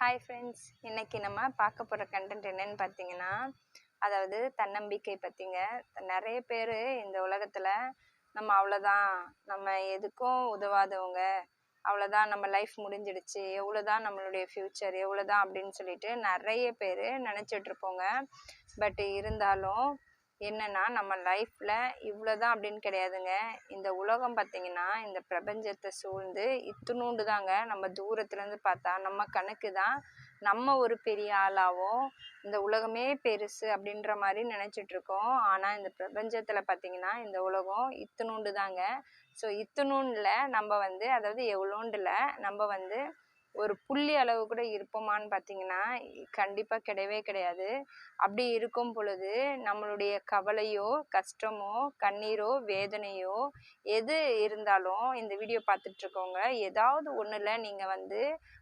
Hi friends இன்னைக்கு நம்ம பார்க்க போகிற கண்டென்ட் என்னன்னு பார்த்தீங்கன்னா அதாவது தன்னம்பிக்கை பற்றிங்க நிறைய பேர் இந்த உலகத்தில் நம்ம அவ்வளோதான் நம்ம எதுக்கும் உதவாதவங்க. அவ்வளோதான் நம்ம லைஃப் முடிஞ்சிடுச்சு எவ்வளோதான் நம்மளுடைய ஃப்யூச்சர் எவ்வளோதான் அப்படின்னு சொல்லிட்டு நிறைய பேர் நினச்சிட்டு இருப்போங்க. பட் இருந்தாலும் என்னன்னா நம்ம லைஃப்பில் இவ்வளோதான் அப்படின்னு கிடையாதுங்க. இந்த உலகம் பார்த்தீங்கன்னா இந்த பிரபஞ்சத்தை சூழ்ந்து இத்துணூண்டு தாங்க நம்ம தூரத்துலேருந்து பார்த்தா நம்ம கணக்கு தான் நம்ம ஒரு பெரிய ஆளாகவும் இந்த உலகமே பெருசு அப்படின்ற மாதிரி நினச்சிட்ருக்கோம். ஆனால் இந்த பிரபஞ்சத்தில் பார்த்தீங்கன்னா இந்த உலகம் இத்துணூண்டு தாங்க ஸோ இத்துணூண்டில் நம்ம வந்து அதாவது எவ்வளோண்டில் நம்ம வந்து ஒரு புள்ளி அளவு கூட இருப்போமான்னு பார்த்தீங்கன்னா கண்டிப்பாக கிடையவே கிடையாது. அப்படி இருக்கும் பொழுது நம்மளுடைய கவலையோ கஷ்டமோ கண்ணீரோ வேதனையோ எது இருந்தாலும் இந்த வீடியோ பார்த்துட்ருக்கவங்க ஏதாவது ஒன்றில் நீங்கள் வந்து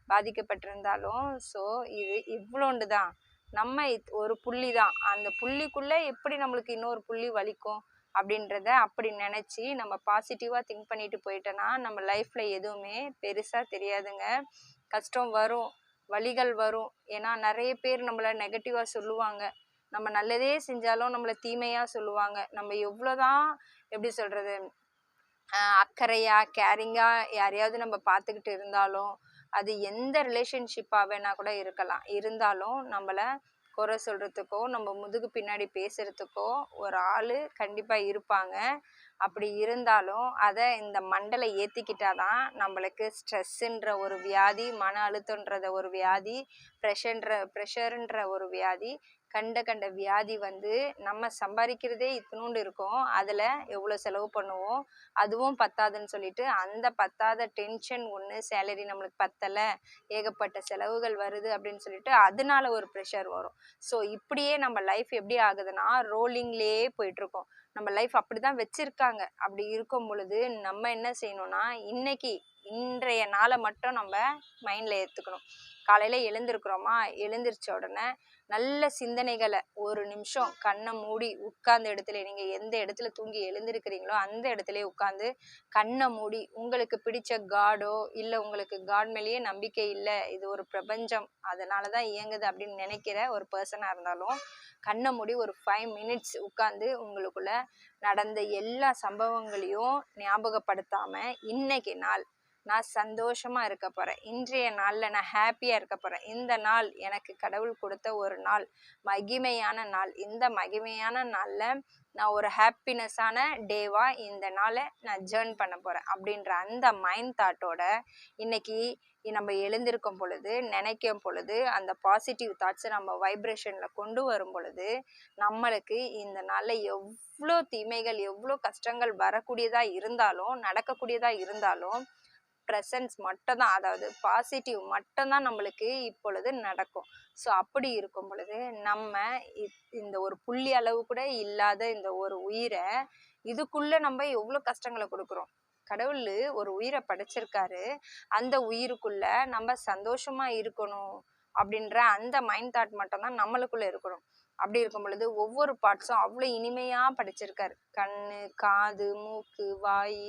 பாதிக்கப்பட்டிருந்தாலும் ஸோ இது இவ்வளோண்டு தான். நம்ம இத்- ஒரு புள்ளி தான். அந்த புள்ளிக்குள்ளே எப்படி நம்மளுக்கு இன்னொரு புள்ளி வலிக்கும் அப்படின்றத அப்படி நினச்சி நம்ம பாசிட்டிவாக திங்க் பண்ணிட்டு போயிட்டோன்னா நம்ம லைஃப்பில் எதுவுமே பெருசாக தெரியாதுங்க. கஷ்டம் வரும் வலிகள் வரும். ஏன்னா நிறைய பேர் நம்மளை நெகட்டிவாக சொல்லுவாங்க. நம்ம நல்லதே செஞ்சாலும் நம்மளை தீமையாக சொல்லுவாங்க. நம்ம எவ்வளோதான் எப்படி சொல்கிறது அக்கறையாக கேரிங்காக யாரையாவது நம்ம பார்த்துக்கிட்டு இருந்தாலும் அது எந்த ரிலேஷன்ஷிப்பாக வேணா கூட இருக்கலாம். இருந்தாலும் நம்மளை குறை சொல்கிறதுக்கோ நம்ம முதுகு பின்னாடி பேசுகிறதுக்கோ ஒரு ஆள் கண்டிப்பாக இருப்பாங்க. அப்படி இருந்தாலும் அதை இந்த மண்டலை ஏற்றிக்கிட்டாதான் நம்மளுக்கு ஸ்ட்ரெஸ்ஸுன்ற ஒரு வியாதி மன அழுத்தன்றத ஒரு வியாதி ப்ரெஷர்ன்ற ப்ரெஷருன்ற ஒரு வியாதி கண்ட கண்ட வியாதி வந்து நம்ம சம்பாதிக்கிறதே இத்தினூண்டு இருக்கும். அதில் எவ்வளோ செலவு பண்ணுவோம்? அதுவும் பத்தாதுன்னு சொல்லிட்டு அந்த பத்தாத டென்ஷன் ஒன்று சேலரி நம்மளுக்கு பத்தலை ஏகப்பட்ட செலவுகள் வருது அப்படின்னு சொல்லிட்டு அதனால ஒரு ப்ரெஷர் வரும். ஸோ இப்படியே நம்ம லைஃப் எப்படி ஆகுதுன்னா ரோலிங்லேயே போயிட்டுருக்கோம் நம்ம லைஃப் அப்படி தான் வச்சுருக்காங்க. அப்படி இருக்கும் பொழுது நம்ம என்ன செய்யணும்னா இன்னைக்கு இன்றைய நாளை மட்டும் நம்ம மைண்டில் ஏற்றுக்கணும் காலையில் எழுந்திருக்கிறோமா? எழுந்திரிச்ச உடனே நல்ல சிந்தனைகளை ஒரு நிமிஷம் கண்ணை மூடி உட்கார்ந்த இடத்துல நீங்கள் எந்த இடத்துல தூங்கி எழுந்திருக்கிறீங்களோ அந்த இடத்துல உட்காந்து கண்ணை மூடி உங்களுக்கு பிடிச்ச காடோ இல்லை உங்களுக்கு காட் மேலேயே நம்பிக்கை இல்லை இது ஒரு பிரபஞ்சம் அதனால தான் இயங்குது அப்படின்னு நினைக்கிற ஒரு பர்சனாக இருந்தாலும் கண்ணை மூடி ஒரு ஃபைவ் மினிட்ஸ் உட்காந்து உங்களுக்குள்ள நடந்த எல்லா சம்பவங்களையும் ஞாபகப்படுத்தாமல் இன்னைக்கு நாள் நான் சந்தோஷமா இருக்க போறேன். இன்றைய நாள்ல நான் ஹாப்பியா இருக்க போறேன். இந்த நாள் எனக்கு கடவுள் கொடுத்த ஒரு நாள். மகிமையான நாள். இந்த மகிமையான நாள்ல நான் ஒரு ஹாப்பினஸ்ஸான டேவா இந்த நாளை நான் ஜேர்ன் பண்ண போறேன். அப்படின்ற அந்த மைண்ட் தாட்டோட இன்னைக்கு நம்ம எழுந்திருக்கும் பொழுது நினைக்கும் பொழுது அந்த பாசிட்டிவ் தாட்ஸை நம்ம வைப்ரேஷனில் கொண்டு வரும் பொழுது நம்மளுக்கு இந்த நாளில் எவ்வளோ தீமைகள் எவ்வளோ கஷ்டங்கள் வரக்கூடியதாக இருந்தாலும் நடக்கக்கூடியதாக இருந்தாலும் ப்ரெசன்ஸ் மட்டும்தான் அதாவது பாசிட்டிவ் மட்டும்தான் நம்மளுக்கு இப்பொழுது நடக்கும். ஸோ அப்படி இருக்கும் பொழுது நம்ம இந்த ஒரு புள்ளி அளவு கூட இல்லாத இந்த ஒரு உயிரை இதுக்குள்ளே நம்ம எவ்வளோ கஷ்டங்களை கொடுக்குறோம்? கடவுள் ஒரு உயிரை படைச்சிருக்காரு. அந்த உயிருக்குள்ள நம்ம சந்தோஷமா இருக்கணும் அப்படின்ற அந்த மைண்ட் தாட் மட்டும்தான் நம்மளுக்குள்ள இருக்கணும். அப்படி இருக்கும் பொழுது ஒவ்வொரு பார்ட்ஸும் அவ்வளோ இனிமையாக படைச்சிருக்காரு. கண்ணு காது மூக்கு வாய்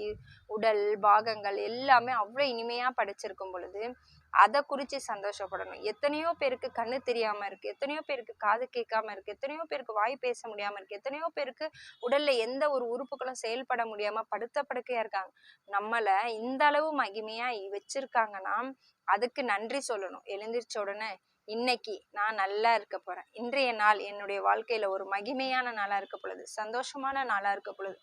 உடல் பாகங்கள் எல்லாமே அவ்வளோ இனிமையாக படைச்சிருக்கும் பொழுது அதை குறித்து சந்தோஷப்படணும். எத்தனையோ பேருக்கு கண்ணு தெரியாமல் இருக்குது எத்தனையோ பேருக்கு காது கேட்காம இருக்குது எத்தனையோ பேருக்கு வாய் பேச முடியாமல் இருக்குது எத்தனையோ பேருக்கு உடலில் எந்த ஒரு உறுப்புகளும் செயல்பட முடியாமல் படுத்த படுக்கையாக இருக்காங்க. நம்மளை இந்த அளவு மகிமையாக வச்சிருக்காங்கன்னா அதுக்கு நன்றி சொல்லணும். எழுந்திரிச்ச உடனே இன்னைக்கு நான் நல்லா இருக்க போறேன். இன்றைய நாள் என்னுடைய வாழ்க்கையில ஒரு மகிமையான நாளா இருக்க பொழுது சந்தோஷமான நாளா இருக்க பொழுது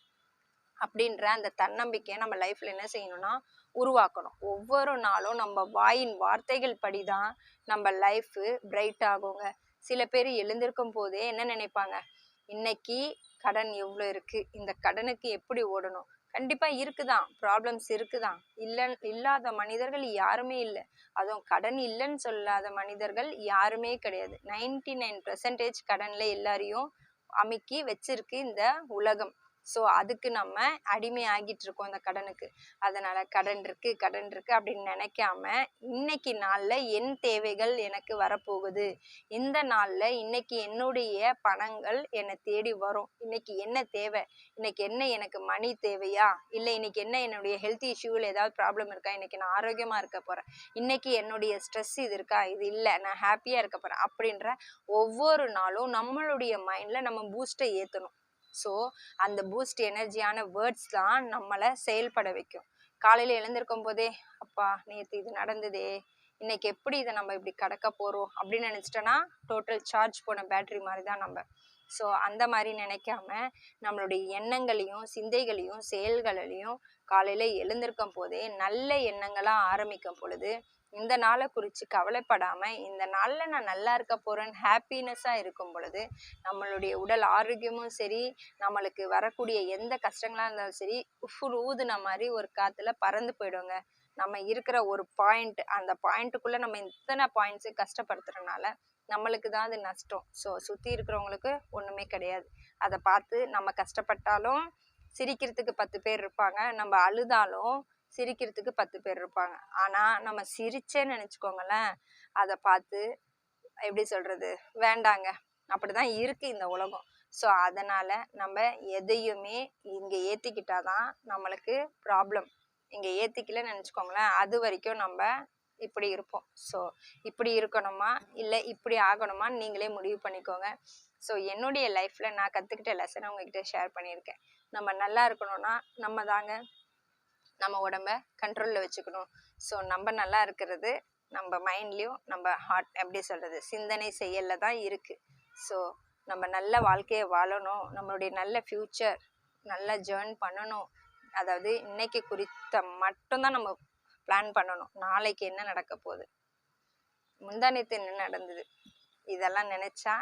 அப்படின்ற அந்த தன்னம்பிக்கையை நம்ம லைஃப்ல என்ன செய்யணும்னா உருவாக்கணும். ஒவ்வொரு நாளும் நம்ம வாயின் வார்த்தைகள் படிதான் நம்ம லைஃப் பிரைட் ஆகுங்க. சில பேர் எழுந்திருக்கும் போதே என்ன நினைப்பாங்க? இன்னைக்கு கடன் எவ்வளோ இருக்கு? இந்த கடனுக்கு எப்படி ஓடணும்? கண்டிப்பா இருக்குதான். ப்ராப்ளம்ஸ் இருக்குதான். இல்ல இல்லாத மனிதர்கள் யாருமே இல்லை. அதுவும் கடன் இல்லைன்னு சொல்லாத மனிதர்கள் யாருமே கிடையாது. நைன்டி நைன் பர்சன்டேஜ் கடன்ல எல்லாரையும் அமுக்கி வச்சிருக்கு இந்த உலகம். ஸோ அதுக்கு நம்ம அடிமை ஆகிட்டு இருக்கோம் அந்த கடனுக்கு. அதனால கடன் இருக்கு கடன் இருக்கு அப்படின்னு நினைக்காம இன்னைக்கு நாளில் என் தேவைகள் எனக்கு வரப்போகுது. இந்த நாளில் இன்னைக்கு என்னுடைய பணங்கள் என்னை தேடி வரும். இன்னைக்கு என்ன தேவை? இன்னைக்கு என்ன எனக்கு மணி தேவையா? இல்லை இன்னைக்கு என்ன என்னுடைய ஹெல்த் இஷ்யூவில் ஏதாவது ப்ராப்ளம் இருக்கா? இன்னைக்கு நான் ஆரோக்கியமாக இருக்க போகிறேன் இன்னைக்கு என்னுடைய ஸ்ட்ரெஸ் இது இருக்கா? இது இல்லை நான் ஹாப்பியாக இருக்க போகிறேன் அப்படின்ற ஒவ்வொரு நாளும் நம்மளுடைய மைண்டில் நம்ம பூஸ்ட்டை ஏற்றணும் ஸோ அந்த பூஸ்ட் எனர்ஜியான வேர்ட்ஸ் தான் நம்மளை செயல்பட வைக்கும். காலையில் எழுந்திருக்கும் போதே அப்பா நேற்று இது நடந்ததே. இன்னைக்கு எப்படி இதை நம்ம இப்படி கடக்க போகிறோம் அப்படின்னு நினச்சிட்டோன்னா டோட்டல் சார்ஜ் போன பேட்டரி மாதிரி தான் நம்ம. ஸோ அந்த மாதிரி நினைக்காம நம்மளுடைய எண்ணங்களையும் சிந்தைகளையும் செயல்களையும் காலையில் எழுந்திருக்கும் போதே நல்ல எண்ணங்களாக ஆரம்பிக்கும் பொழுது இந்த நாளை குறித்து கவலைப்படாமல் இந்த நாளில் நான் நல்லா இருக்க போகிறேன்னு ஹாப்பினஸ்ஸாக இருக்கும் பொழுது நம்மளுடைய உடல் ஆரோக்கியமும் சரி நம்மளுக்கு வரக்கூடிய எந்த கஷ்டங்களாக இருந்தாலும் சரி உஃபுல் ஊதுன மாதிரி ஒரு காற்றுல பறந்து போயிடுங்க நம்ம இருக்கிற ஒரு பாயிண்ட் அந்த பாயிண்ட்டுக்குள்ளே நம்ம இத்தனை பாயிண்ட்ஸு கஷ்டப்படுத்துறதுனால நம்மளுக்கு தான் அது நஷ்டம். ஸோ சுற்றி இருக்கிறவங்களுக்கு ஒன்றுமே கிடையாது. அதை பார்த்து நம்ம கஷ்டப்பட்டாலும் சிரிக்கிறதுக்கு பத்து பேர் இருப்பாங்க. நம்ம அழுதாலும் சிரிக்கிறதுக்கு பத்து பேர் இருப்பாங்க. ஆனால் நம்ம சிரிச்சேன்னு நினச்சிக்கோங்களேன் அதை பார்த்து எப்படி சொல்கிறது வேண்டாங்க. அப்படிதான் இருக்குது இந்த உலகம். ஸோ அதனால் நம்ம எதையுமே இங்கே ஏற்றிக்கிட்டால் தான் நம்மளுக்கு ப்ராப்ளம் இங்கே ஏற்றிக்கலன்னு நினச்சிக்கோங்களேன் அது வரைக்கும் நம்ம இப்படி இருப்போம். ஸோ இப்படி இருக்கணுமா? இல்லை இப்படி ஆகணுமான்னு நீங்களே முடிவு பண்ணிக்கோங்க. ஸோ என்னுடைய லைஃப்பில் நான் கற்றுக்கிட்ட லெசனை உங்ககிட்ட ஷேர் பண்ணியிருக்கேன். நம்ம நல்லா இருக்கணும்னா நம்ம தாங்க நம்ம உடம்ப கண்ட்ரோலில் வச்சுக்கணும். ஸோ நம்ம நல்லா இருக்கிறது நம்ம மைண்ட்லேயும் நம்ம ஹார்ட் எப்படி சொல்கிறது சிந்தனை செயலில் தான் இருக்குது ஸோ நம்ம நல்ல வாழ்க்கையை வாழணும். நம்மளுடைய நல்ல ஃப்யூச்சர் நல்லா ஜேர்ன் பண்ணணும். அதாவது இன்னைக்கு குறித்த மட்டும்தான் நம்ம பிளான் பண்ணணும். நாளைக்கு என்ன நடக்க போகுது? முந்தானத்து என்ன நடந்தது? இதெல்லாம் நினச்சா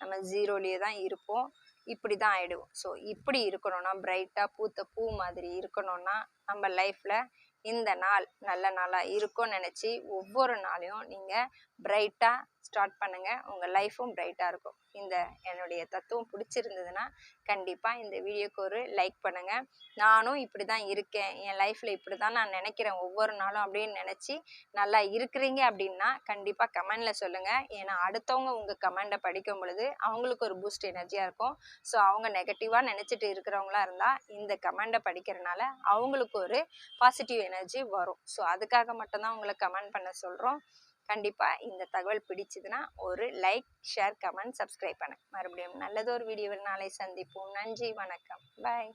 நம்ம ஜீரோலேயே தான் இருப்போம். இப்படி தான் ஆயிடுவோம். ஸோ இப்படி இருக்கணும்னா பிரைட்டாக பூத்த பூ மாதிரி இருக்கணும்னா நம்ம லைஃப்பில் இந்த நாள் நல்ல நாளாக இருக்கும்னு நினச்சி ஒவ்வொரு நாளையும் நீங்கள் பிரைட்டாக ஸ்டார்ட் பண்ணுங்கள் உங்கள் லைஃப்பும் பிரைட்டாக இருக்கும். இந்த என்னுடைய தத்துவம் பிடிச்சிருந்ததுன்னா கண்டிப்பாக இந்த வீடியோக்கு ஒரு லைக் பண்ணுங்கள் நானும் இப்படி தான் இருக்கேன். என் லைஃப்பில் இப்படி தான் நான் நினைக்கிறேன். ஒவ்வொரு நாளும் அப்படின்னு நினச்சி நல்லா இருக்கிறீங்க அப்படின்னா கண்டிப்பாக கமெண்டில் சொல்லுங்கள் ஏன்னா அடுத்தவங்க உங்கள் கமெண்டை படிக்கும் பொழுது அவங்களுக்கு ஒரு பூஸ்ட் எனர்ஜியாக இருக்கும். ஸோ அவங்க நெகட்டிவாக நினச்சிட்டு இருக்கிறவங்களா இருந்தால் இந்த கமெண்டை படிக்கிறனால அவங்களுக்கு ஒரு பாசிட்டிவ் எனர்ஜி வரும். ஸோ அதுக்காக மட்டும்தான் உங்களை கமெண்ட் பண்ண சொல்கிறோம் கண்டிப்பாக இந்த தகவல் பிடிச்சதுன்னா ஒரு லைக் ஷேர் கமெண்ட் சப்ஸ்கிரைப் பண்ண. மறுபடியும் நல்லதொரு வீடியோவில் நாளை சந்திப்போம். நன்றி வணக்கம். பாய்